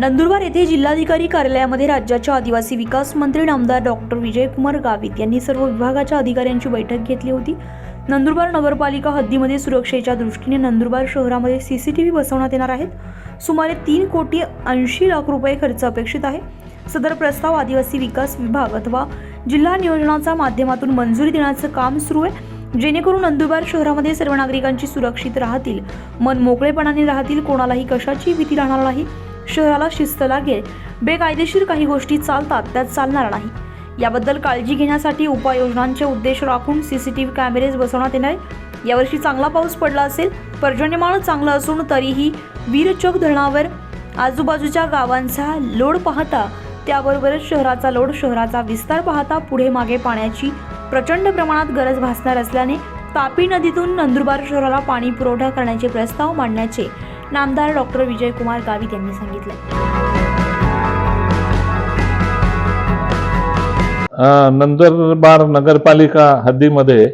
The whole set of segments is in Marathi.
नंदुरबार येथे जिल्हाधिकारी कार्यालयामध्ये राज्याच्या आदिवासी विकास मंत्री नामदार डॉक्टर विजयकुमार गावित यांनी सर्व विभागाच्या अधिकाऱ्यांची बैठक घेतली होती. नंदुरबार नगरपालिका हद्दीमध्ये सुरक्षेच्या दृष्टीने नंदुरबार शहरामध्ये सीसीटीव्ही बसवण्यात येणार आहेत. सुमारे तीन कोटी ऐंशी लाख रुपये खर्च अपेक्षित आहे. सदर प्रस्ताव आदिवासी विकास विभाग अथवा जिल्हा नियोजनाच्या माध्यमातून मंजुरी देण्याचं काम सुरू आहे. जेणेकरून नंदुरबार शहरामध्ये सर्व नागरिकांची सुरक्षित राहतील मन मोकळेपणाने राहतील कोणालाही कशाची भीती राहणार नाही. शहराला शिस्त लागेल बेकायदेशीर काही गोष्टी चालतात त्यात चालणार नाही. याबद्दल काळजी घेण्यासाठी उपाययोजनांचे उद्देश राखून C C T V cameras बसवण्यात येणार यावर्षी चांगला पाऊस पडला असेल पर्जन्यमान चांगलं असून तरीही वीरचक धरणावर आजूबाजूच्या गावांचा लोड पाहता त्याबरोबरच शहराचा लोड शहराचा विस्तार पाहता पुढे मागे पाण्याची प्रचंड प्रमाणात गरज भासणार असल्याने तापी नदीतून नंदुरबार शहराला पाणी पुरवठा करण्याचे प्रस्ताव मांडण्याचे नामदार डॉक्टर विजयकुमार गावित यांनी सांगितलं. नंदुरबार नगरपालिका हद्दीमध्ये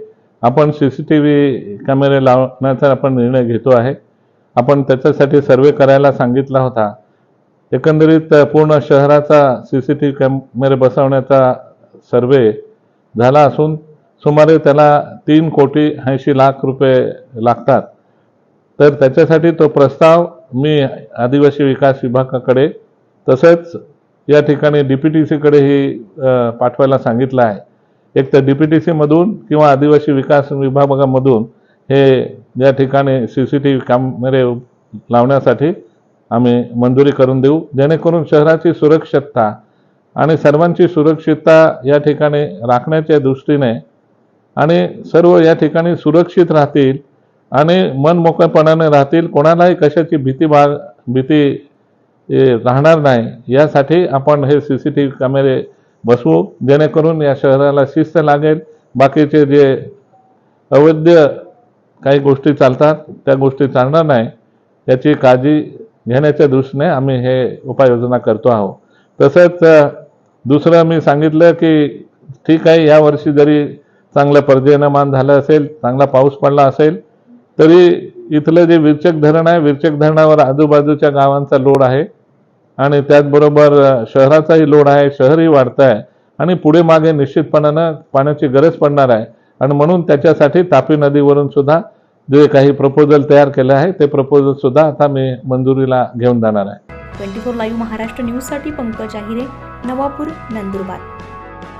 आपण सी सी टी व्ही कॅमेरे लावण्याचा आपण निर्णय घेतो आहे. आपण त्याच्यासाठी सर्वे करायला सांगितला होता. एकंदरीत पूर्ण शहराचा सी सी टी व्ही कॅमेरे बसवण्याचा सर्वे झाला असून सुमारे त्याला तीन कोटी ऐंशी लाख रुपये लागतात. तर त्याच्यासाठी तो प्रस्ताव मी आदिवासी विकास विभागाकडे तसेच या ठिकाणी डी पी टी सीकडेही पाठवायला सांगितलं आहे. एक तर डी पी टी सीमधून किंवा आदिवासी विकास विभागामधून हे या ठिकाणी सी सी टी व्ही कॅमेरे लावण्यासाठी आम्ही मंजुरी करून देऊ. जेणेकरून शहराची सुरक्षितता आणि सर्वांची सुरक्षितता या ठिकाणी राखण्याच्या दृष्टीने आणि सर्व या ठिकाणी सुरक्षित राहतील आणि मन मोकळेपणाने राहतील. कोणालाही कशाची भीती बा भीती राहणार नाही. यासाठी आपण हे सी सी टी व्ही कॅमेरे बसवू. जेणेकरून या शहराला शिस्त लागेल. बाकीचे जे अवैध काही गोष्टी चालतात त्या गोष्टी चालणार नाही. याची काळजी घेण्याच्या दृष्टीने आम्ही हे उपाययोजना करतो आहोत. तसंच दुसरं मी सांगितलं की ठीक आहे यावर्षी जरी चांगलं पर्जन्यमान झालं असेल चांगला पाऊस पडला असेल तरी इथलं जे विरचक धरण आहे विरचक धरणावर आजूबाजूच्या गावांचा लोड आहे. आणि त्याचबरोबर शहराचाही लोड आहे शहरही वाढतं आहे आणि पुढे मागे निश्चितपणानं पाण्याची गरज पडणार आहे. आणि म्हणून त्याच्यासाठी तापी नदीवरून सुद्धा जे काही प्रपोजल तयार केलं आहे ते प्रपोजल सुद्धा आता मी मंजुरीला घेऊन जाणार आहे. ट्वेंटी फोर लाईव्ह महाराष्ट्र न्यूजसाठी पंकज आहिरे नवापूर नंदुरबार.